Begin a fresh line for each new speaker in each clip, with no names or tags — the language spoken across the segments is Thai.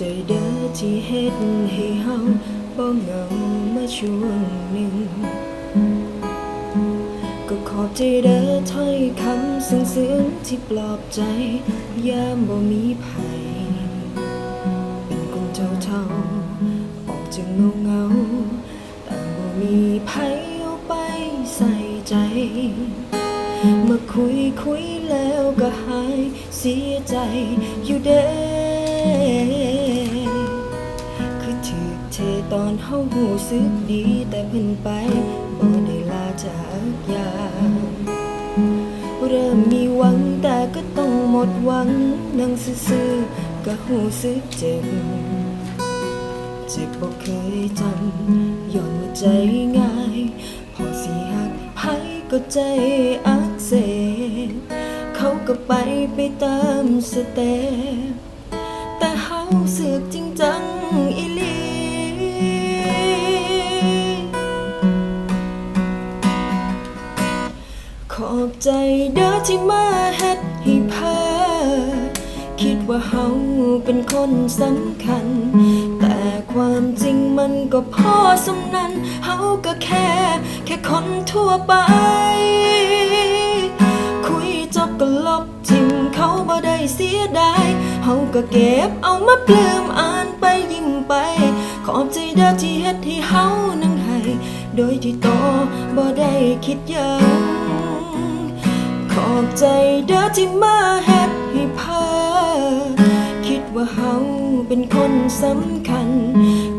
ใจเด้อที่เฮ็ดให้เฮาบ่เหงามาช่วงหนึ่ง ก็ขอบใจเด้อถ้อยคำซึ้งๆที่ปลอบใจ ยามบ่มีภัยเป็นคนเท่าๆออกจากเงาเงาแต่บ่มีภัยเอาไปใส่ใจเมื่อคุยคุยแล้วก็หายเสียใจอยู่เด้อ ตอนเฮาหูสึกดีแต่เพิ่นไปบ่ได้ลาจากยาเริ่มมีหวังแต่ก็ต้องหมดหวังนั่งซื่อๆก็หูสึกเจ็บเจ็บบ่เคยจำย้อนว่าใจง่ายพอสิหักไผก็ใจอักเสบเขาก็ไปไปตามสเต็ปแต่เฮาสึกจริงจังอี ขอบใจเด้อที่มาเฮ็ดให้เพ้อคิดว่าเฮาเป็นคนสำคัญ แต่ความจริงมันก็พอสำนันเฮาก็แค่ แค่คนทั่วไป คุยจบก็ลบทิมเขาบ่ได้เสียดายเฮาก็เก็บเอามาปลื้มอ่านไปยิ้มไป ขอบใจเด้อที่เฮ็ดให้เฮานั่งให้ โดยที่โตบ่ได้คิดยังขอบ ใจเด้อที่มาเฮ็ดให้เพ้อคิดว่าเฮาเป็นคนสำคัญ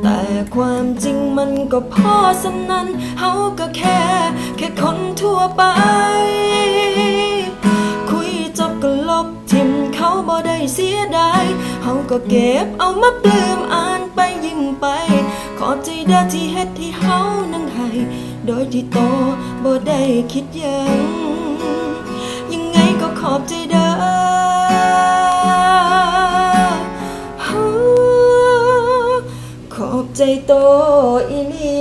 แต่ความจริงมันก็พอสำนันเฮาก็แค่ แค่คนทั่วไป คุยจบก็ลบทิมเขาบ่ได้เสียดายเฮาก็เก็บเอามาปลื้มอ่านไปยิ้มไป ขอใจเด้อที่เฮ็ดให้เฮานั่งให้โดยที่โตบ่ได้คิดยัง ใจโตอีลี